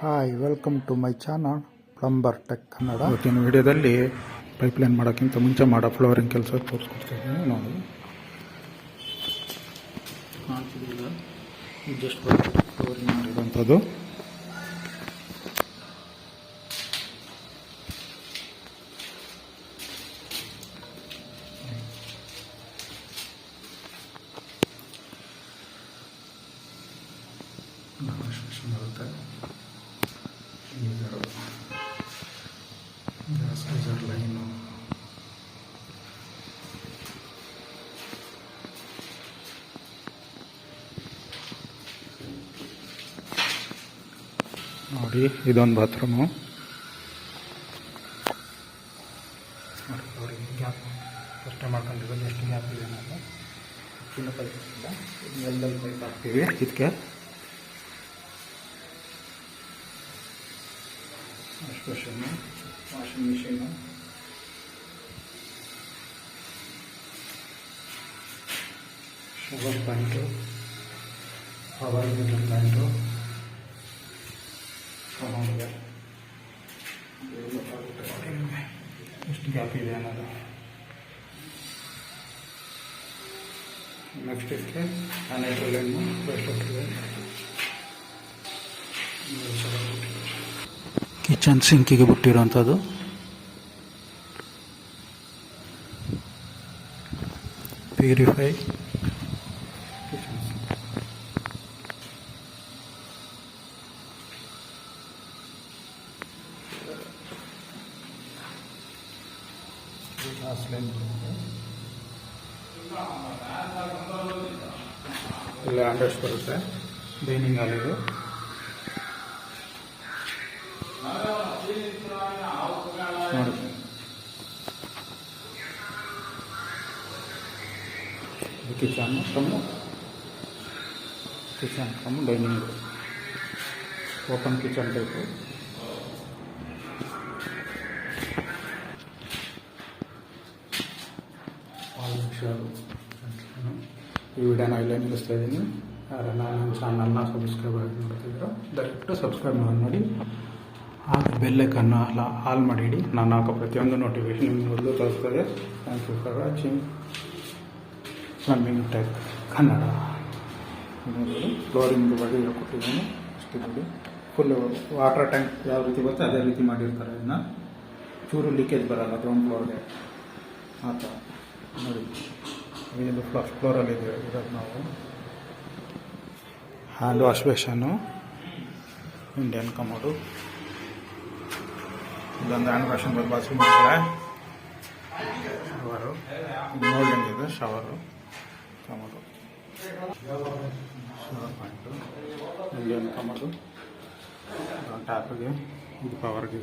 Hi welcome to my channel plumber tech Kannada ಇವತ್ತಿನ ವಿಡಿಯೋದಲ್ಲಿ pipeline ಮಾಡೋಕ್ಕಿಂತ ಮುಂಚೆ ಮಾಡೋ ಫ್ಲೋರಿಂಗ್ ಕೆಲಸ ತೋರಿಸ್ಕೊಡ್ತಿದ್ದೀನಿ ನೋಡಿ. ಜಸ್ಟ್ ಫ್ಲೋರಿಂಗ್ ಮಾಡಿರೋಂಥದ್ದು. ಬರುತ್ತೆ ನೋಡಿ, ಇದೊಂದು ಬಾತ್ರೂಮು ನೋಡಿ ಗ್ಯಾಪ್ ಕಷ್ಟ ಮಾಡ್ಕೊಂಡಿರೋದು ಎಷ್ಟು ಗ್ಯಾಪ್ ಇದೆ ನಾವು ಚಿನ್ನ ಪೈಪ್ ಇಲ್ಲ ಪೈಪ್ ಹಾಕ್ತೀವಿ. ಇದಕ್ಕೆ wash ಬೇಷನ್ನು washing machine shower point power ಗೀಟರ್ ಪ್ಯಾಂಟು ಚೆನ್ನಾಗಿದೆ ಎಷ್ಟು ಗ್ಯಾಪ್ ಇದೆ ಅನ್ನೋದು ನೆಕ್ಸ್ಟ್ ಇದಕ್ಕೆ ಆನೆಟ್ರಲನ್ನು ಕಿಚನ್ ಸಿಂಕಿಗೆ ಬಿಟ್ಟಿರೋವಂಥದ್ದು ಪ್ಯೂರಿಫೈ ಇಲ್ಲ ಹಂಡ್ರೆಡ್ಸ್ ಬರುತ್ತೆ. Dining hall ನೋಡಿ ಇದು kitchen cum kitchen cum dining open kitchen type ಈ ವಿಡಿಯೋನ ಇಲ್ಲೇ ನಿಲ್ಲಿಸ್ತಾ ಇದ್ದೀನಿ ಯಾರನ್ನ ನನ್ನ ಚಾನಲ್ನ ಸಬ್ಸ್ಕ್ರೈಬ್ ಆಗಿ ನೋಡ್ತಿದ್ರು ದಯವಿಟ್ಟು ಸಬ್ಸ್ಕ್ರೈಬ್ ಮಾಡಿ ಹಾಗೆ ಬೆಲ್ಲೈಕನ್ನ ಅಲ್ಲ ಆಲ್ ಮಾಡಿಡಿ. ನಾನು ಹಾಕೋ ಪ್ರತಿಯೊಂದು ನೋಟಿಫಿಕೇಶನ್ ನಿಮ್ಗೆ ಮೊದಲು ತೋರಿಸ್ತದೆ. Thank you for watching plumbing tech Kannada flooring ಬಗ್ಗೆ ಹೇಳ್ಕೊಟ್ಟಿದ್ದೀನಿ. ಅಷ್ಟೇ ನೋಡಿ. ಫುಲ್ ವಾಟರ್ ಟ್ಯಾಂಕ್ ಯಾವ ರೀತಿ ಬರುತ್ತೆ ಅದೇ ರೀತಿ ಮಾಡಿರ್ತಾರೆ ಇದನ್ನ ಚೂರು ಲೀಕೇಜ್ ಬರಲ್ಲ ಗ್ರೌಂಡ್ ಫ್ಲೋರ್ಗೆ ಆ ಥರ. ನೋಡಿ. ಇದು ಫಸ್ಟ್ ಫ್ಲೋರಲ್ಲಿ ಇದೆ, ಇರೋದು ನಾವು. Hand wash basin Indian commode ಇದೊಂದು ಹ್ಯಾಂಡ್ ವಾಷನ್ ಬಂದು ಬಾತ್ರೂಮ್ ಮಾಡ್ತಾರೆ. ಶವರು. ನೋಡಿ ಇದೆ shower commode shower point. Indian commode ಟ್ಯಾಪಿಗೆ ಇದು ಪವರ್ಗೆ